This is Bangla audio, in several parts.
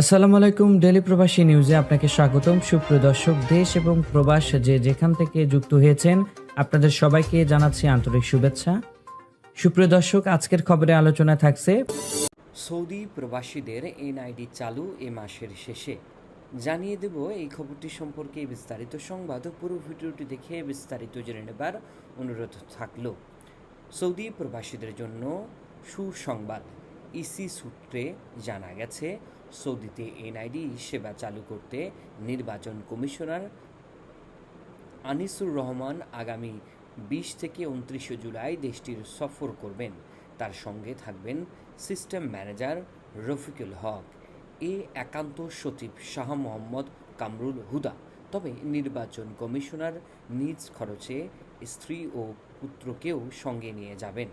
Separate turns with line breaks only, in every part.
আসসালামু আলাইকুম ডেলি প্রবাসী নিউজে আপনাকে স্বাগতম। সুপ্রিয় দর্শক, দেশ এবং প্রবাস যে যেখান থেকে যুক্ত হয়েছেন, আপনাদের সবাইকে জানাচ্ছি আন্তরিক শুভেচ্ছা। সুপ্রিয় দর্শক, আজকের খবরে আলোচনা থাকছে,
সৌদি প্রবাসীদের এনআইডি চালু এ মাসের শেষে। জানিয়ে দেব এই খবরটি সম্পর্কে বিস্তারিত সংবাদ। পুরো ভিডিওটি দেখে বিস্তারিত জেনে নেবার অনুরোধ থাকল। সৌদি প্রবাসীদের জন্য সুসংবাদ। ইসি সূত্রে জানা গেছে, সৌদিতে এনআইডি সেবা চালু করতে নির্বাচন কমিশনার আনিসুর রহমান আগামী বিশ থেকে উনত্রিশে জুলাই দেশটির সফর করবেন। তার সঙ্গে থাকবেন সিস্টেম ম্যানেজার রফিকুল হক। এ একান্ত সচিব শাহ মোহাম্মদ কামরুল হুদা। তবে নির্বাচন কমিশনার নিজ খরচে স্ত্রী ও পুত্রকেও সঙ্গে নিয়ে যাবেন।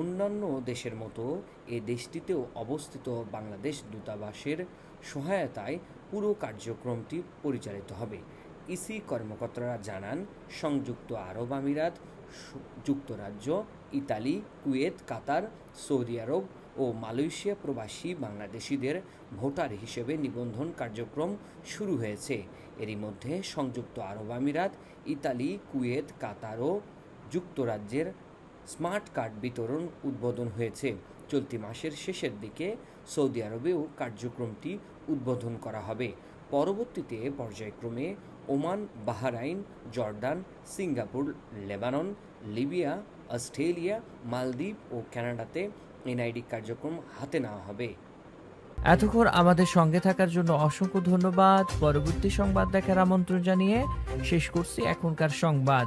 অন্যান্য দেশের মতো এ দেশটিতেও অবস্থিত বাংলাদেশ দূতাবাসের সহায়তায় পুরো কার্যক্রমটি পরিচালিত হবে। ইসি কর্মকর্তারা জানান, সংযুক্ত আরব আমিরাত যুক্তরাজ্য, ইতালি, কুয়েত, কাতার, সৌদি আরব ও মালয়েশিয়া প্রবাসী বাংলাদেশিদের ভোটার হিসেবে নিবন্ধন কার্যক্রম শুরু হয়েছে। এরই মধ্যে সংযুক্ত আরব আমিরাত, ইতালি, কুয়েত, কাতার ও যুক্তরাজ্যের স্মার্ট কার্ড বিতরণ উদ্বোধন হয়েছে। চলতি মাসের শেষের দিকে সৌদি আরবেও কার্যক্রমটি উদ্বোধন করা হবে। পরবর্তীতে পর্যায়ক্রমে Oman, Bahrain Jordan Singapore, Lebanon, Libya, Australia, মালদ্বীপ ও কানাডাতে এনআইডি কার্যক্রম হাতে নেওয়া হবে।
এতক্ষণ আমাদের সঙ্গে থাকার জন্য অসংখ্য ধন্যবাদ। পরবর্তী সংবাদ দেখার আমন্ত্রণ জানিয়ে শেষ করছি এখনকার সংবাদ।